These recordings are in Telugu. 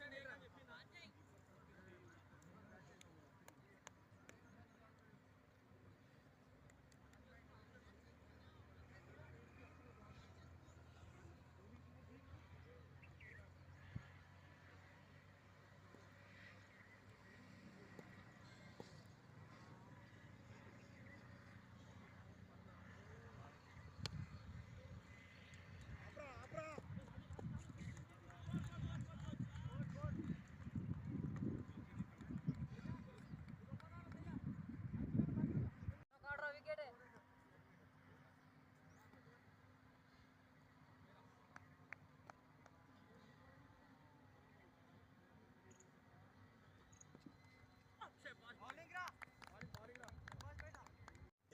ese.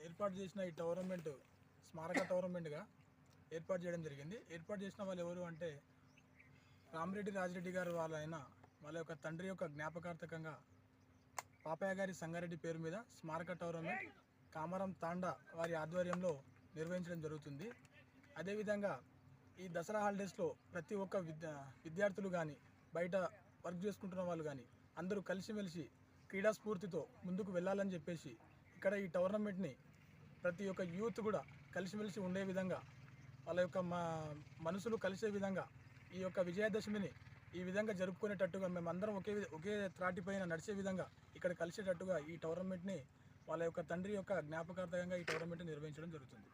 ఏర్పాటు చేసిన ఈ టోర్నమెంట్ స్మారక టోర్నమెంట్గా ఏర్పాటు చేయడం జరిగింది. ఏర్పాటు చేసిన వాళ్ళు ఎవరు అంటే రామిరెడ్డి రాజిరెడ్డి గారు వాళ్ళైన వాళ్ళ యొక్క తండ్రి యొక్క జ్ఞాపకార్థకంగా పాపయ్య గారి సంగారెడ్డి పేరు మీద స్మారక టోర్నమెంట్ కామరం తాండా వారి ఆధ్వర్యంలో నిర్వహించడం జరుగుతుంది. అదేవిధంగా ఈ దసరా హాలిడేస్లో ప్రతి ఒక్క విద్యా విద్యార్థులు కానీ బయట వర్క్ చేసుకుంటున్న వాళ్ళు కానీ అందరూ కలిసిమెలిసి క్రీడా స్ఫూర్తితో ముందుకు వెళ్ళాలని చెప్పేసి ఇక్కడ ఈ టోర్నమెంట్ని ప్రతి ఒక్క యూత్ కూడా కలిసిమెలిసి ఉండే విధంగా వాళ్ళ యొక్క మా మనసులు కలిసే విధంగా ఈ యొక్క విజయదశమిని ఈ విధంగా జరుపుకునేటట్టుగా మేమందరం ఒకే ఒకే త్రాటిపైన నడిచే విధంగా ఇక్కడ కలిసేటట్టుగా ఈ టోర్నమెంట్ని వాళ్ళ యొక్క తండ్రి యొక్క జ్ఞాపకార్థకంగా ఈ టోర్నమెంట్ నిర్వహించడం జరుగుతుంది.